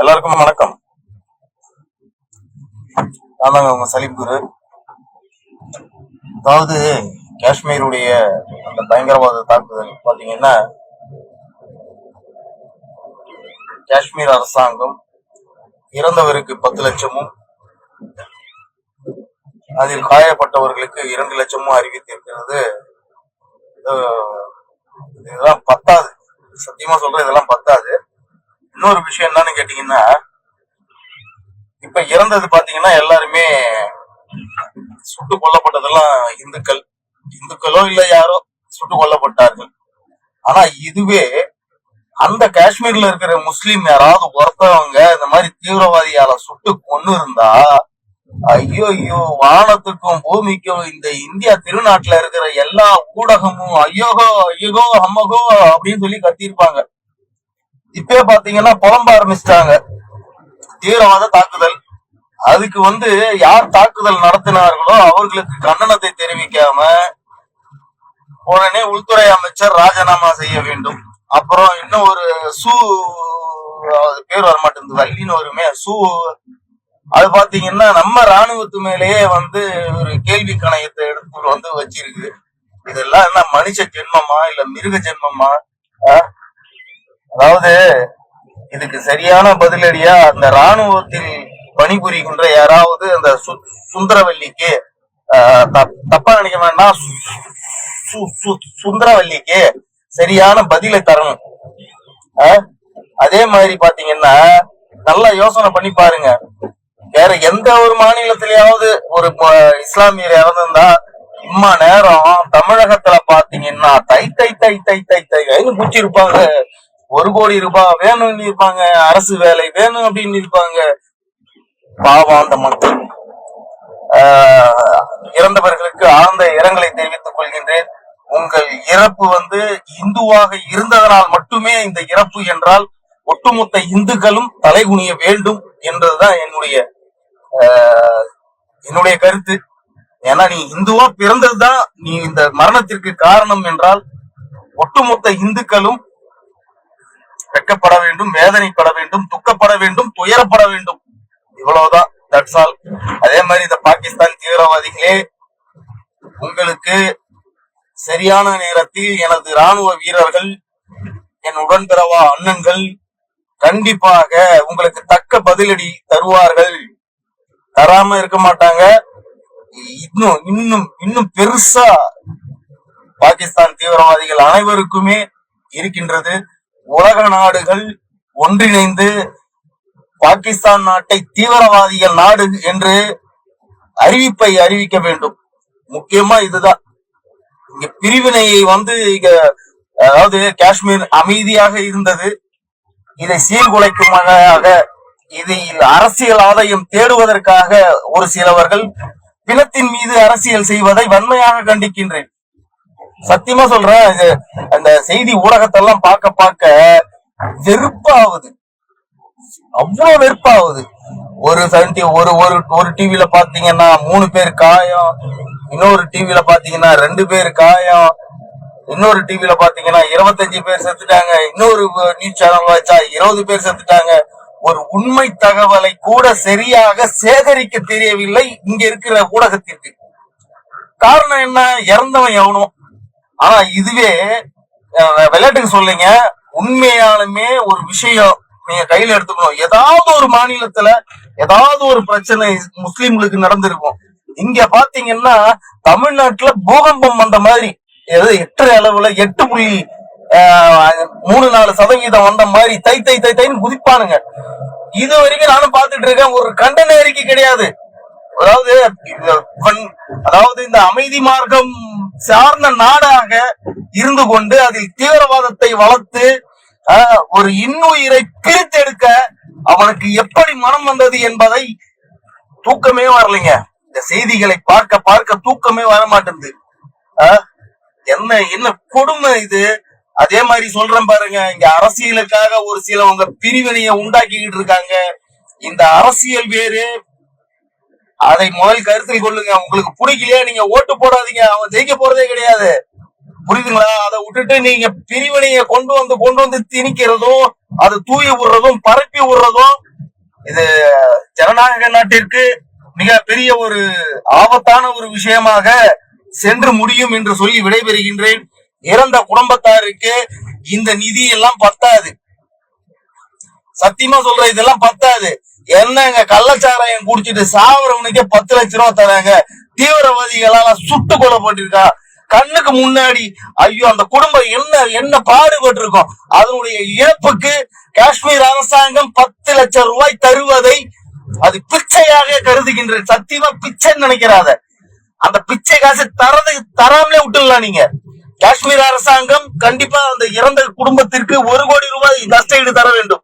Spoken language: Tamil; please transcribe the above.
எல்லாருக்கும் வணக்கம். நான் தாங்க உங்க சலீப் குரு. அதாவது காஷ்மீருடைய அந்த பயங்கரவாத தாக்குதல் பாத்தீங்கன்னா காஷ்மீர் அரசாங்கம் இறந்தவருக்கு பத்து லட்சமும் அதில் காயப்பட்டவர்களுக்கு இரண்டு லட்சமும் அறிவித்திருக்கிறது. இதெல்லாம் பத்தாது. சத்தியமா சொல்ற இதெல்லாம் பத்தாது. இன்னொரு விஷயம் என்னன்னு கேட்டீங்கன்னா இப்ப இறந்தது பாத்தீங்கன்னா எல்லாருமே சுட்டு கொல்லப்பட்டதெல்லாம் இந்துக்கள். இந்துக்களோ இல்ல யாரோ சுட்டு கொல்லப்பட்டார்கள். ஆனா இதுவே அந்த காஷ்மீர்ல இருக்கிற முஸ்லீம் யாராவது ஒருத்தவங்க இந்த மாதிரி தீவிரவாதியால சுட்டு கொண்டு இருந்தா ஐயோ ஐயோ வானத்துக்கும் பூமிக்கும் இந்த இந்தியா திருநாட்டுல இருக்கிற எல்லா ஊடகமும் ஐயோகோ ஐயோகோ அம்மகோ அப்படின்னு சொல்லி கத்திருப்பாங்க இப்பயே பாத்தீங்கன்னா புலம்ப ஆரம்பிச்சிட்டாங்க. தீவிரவாத தாக்குதல். அதுக்கு வந்து யார் தாக்குதல் நடத்தினார்களோ அவர்களுக்கு கண்டனத்தை தெரிவிக்காம உடனே உள்துறை அமைச்சர் ராஜினாமா செய்ய வேண்டும். அப்புறம் இன்னும் ஒரு சூ பேர் வர மாட்டேங்குது வள்ளின்னு வருமே. சூ அது பாத்தீங்கன்னா நம்ம ராணுவத்து மேலேயே வந்து ஒரு கேள்வி கணையத்தை எடுத்து வந்து வச்சிருக்கு. இதெல்லாம் என்ன மனுஷ ஜென்மமா? இல்ல மிருக ஜென்மமா? அதாவது இதுக்கு சரியான பதிலடியா அந்த ராணுவத்தில் பணிபுரிகின்ற யாராவது அந்த சு- சுந்தரவல்லிக்கு ஆஹ், தப்பா நினைக்க வேண்டாம் சுந்தரவல்லிக்கு சரியான பதிலை தரணும். அதே மாதிரி பாத்தீங்கன்னா நல்லா யோசனை பண்ணி பாருங்க. வேற எந்த ஒரு மாநிலத்திலயாவது ஒரு இஸ்லாமியர் இறந்திருந்தா இம்மா நேரம் தமிழகத்துல பாத்தீங்கன்னா தை தை தை தை தை தை கைன்னு பூச்சிருப்பாங்க ஒரு கோடி ரூபாய் வேணும்னு இருப்பாங்க அரசு வேலை வேணும் அப்படின்னு இருப்பாங்க பாவம் அந்த மக்கள். இறந்தவர்களுக்கு ஆழ்ந்த இரங்கலை தெரிவித்துக் கொள்கின்றேன். உங்கள் இறப்பு வந்து இந்துவாக இருந்ததனால் மட்டுமே இந்த இறப்பு என்றால் ஒட்டுமொத்த இந்துக்களும் தலைகுனிய வேண்டும் என்றதுதான் என்னுடைய என்னுடைய கருத்து. ஏன்னா நீ இந்துவா பிறந்ததுதான் நீ இந்த மரணத்திற்கு காரணம் என்றால் ஒட்டுமொத்த இந்துக்களும் வெக்கப்பட வேண்டும் வேதனைப்பட வேண்டும் துக்கப்பட வேண்டும் துயரப்பட வேண்டும். இவ்வளவுதான். தட்ஸ் ஆல் அதே மாதிரி இந்த பாகிஸ்தான் தீவிரவாதிகளே உங்களுக்கு சரியான நேரத்தில் எனது ராணுவ வீரர்கள் என் உடன்பிறவா அண்ணன்கள் கண்டிப்பாக உங்களுக்கு தக்க பதிலடி தருவார்கள். தராம இருக்க மாட்டாங்க. இன்னும் இன்னும் இன்னும் பெருசா பாகிஸ்தான் தீவிரவாதிகள் அனைவருக்குமே இருக்கின்றது. உலக நாடுகள் ஒன்றிணைந்து பாகிஸ்தான் நாட்டை தீவிரவாதிகள் நாடு என்று அறிவிப்பை அறிவிக்க வேண்டும். முக்கியமா இதுதான். இங்க பிரிவினையை வந்து இங்க அதாவது காஷ்மீர் அமைதியாக இருந்தது. இதை சீர்குலைக்குமாக இதில் அரசியல் ஆதாயம் தேடுவதற்காக ஒரு சிலவர்கள் பிணத்தின் மீது அரசியல் செய்வதை வன்மையாக கண்டிக்கின்றேன். சத்தியமா சொல்றேன் அந்த செய்தி ஊடகத்தெல்லாம் பார்க்க பார்க்க வெறுப்பாகுது. அவ்வளவு வெறுப்பாகுது. ஒரு சன் ஒரு ஒரு ஒரு டிவியில பாத்தீங்கன்னா மூணு பேர் காயம் இன்னொரு டிவியில பாத்தீங்கன்னா ரெண்டு பேர் காயம் இன்னொரு டிவியில பாத்தீங்கன்னா இருபத்தஞ்சு பேர் செத்துட்டாங்க இன்னொரு நியூஸ் சேனல் வச்சா இருபது பேர் செத்துட்டாங்க. ஒரு உண்மை தகவலை கூட சரியாக சேகரிக்க தெரியவில்லை இங்க இருக்கிற ஊடகத்திற்கு. காரணம் என்ன? இறந்தவன் எவனும் ஆனா இதுவே விளையாட்டுக்கு சொல்லுங்க உண்மையாலுமே ஒரு விஷயம் நீங்க கையில எடுத்துக்கணும். ஏதாவது ஒரு மாநிலத்துல ஏதாவது ஒரு பிரச்சனை முஸ்லீம்களுக்கு நடந்திருக்கும். இங்க பாத்தீங்கன்னா தமிழ்நாட்டுல பூகம்பம் வந்த மாதிரி ஏதோ எட்டு அளவுல எட்டு புள்ளி மூணு நாலு சதவீதம் வந்த மாதிரி தை தை தை தைன்னு குதிப்பானுங்க. இது வரைக்கும் நானும் பாத்துட்டு இருக்கேன். ஒரு கண்டன அறிக்கை கிடையாது. அதாவது அதாவது இந்த அமைதி மார்க்கம் சார்ந்த நாடாக இருந்து கொண்டு அதில் தீவிரவாதத்தை வளர்த்து ஆஹ், ஒரு இன்னுயிரை பிரித்தெடுக்க அவனுக்கு எப்படி மனம் வந்தது என்பதை தூக்கமே வரலைங்க. இந்த செய்திகளை பார்க்க பார்க்க தூக்கமே வர மாட்டேங்குது என்ன என்ன கொடுமை இது? அதே மாதிரி சொல்றேன் பாருங்க இங்க அரசியலுக்காக ஒரு சிலவங்க பிரிவினையை உண்டாக்கிக்கிட்டு இருக்காங்க. இந்த அரசியல் வேறு அதை முதல் கருத்தில் கொள்ளுங்க. உங்களுக்கு பிடிக்கலையா நீங்க ஓட்டு போடாதீங்க. அவன் ஜெயிக்க போறதே கிடையாது. புரியுதுங்களா? அதை விட்டுட்டு நீங்க பிரிவினைய கொண்டு வந்து கொண்டு வந்து திணிக்கிறதும் அது தூய விடுறதும் பரப்பி விடுறதும் இது ஜனநாயக நாட்டிற்கு மிக பெரிய ஒரு ஆபத்தான ஒரு விஷயமாக சென்று முடியும் என்று சொல்லி விடைபெறுகின்றேன். இறந்த குடும்பத்தாருக்கு இந்த நிதி எல்லாம் பத்தாது. சத்தியமா சொல்றேன் இதெல்லாம் பத்தாது. என்னங்க கள்ளச்சாராயம் குடிச்சிட்டு சாவரவனுக்கே பத்து லட்ச ரூபா தராங்க. தீவிரவாதிகளால சுட்டு கொல்லப்பட்டிருக்கா கண்ணுக்கு முன்னாடி ஐயோ அந்த குடும்பம் என்ன என்ன பாடுபட்டு இருக்கும் அதனுடைய இழப்புக்கு காஷ்மீர் அரசாங்கம் பத்து லட்சம் ரூபாய் தருவதை அது பிச்சையாக கருதுகின்ற சத்தியமா பிச்சைன்னு நினைக்கிறாத. அந்த பிச்சை காசு தரது தராமலே விட்டுடலாம் நீங்க. காஷ்மீர் அரசாங்கம் கண்டிப்பா அந்த இறந்த குடும்பத்திற்கு ஒரு கோடி ரூபாய் நஷ்டஈடு தர வேண்டும்.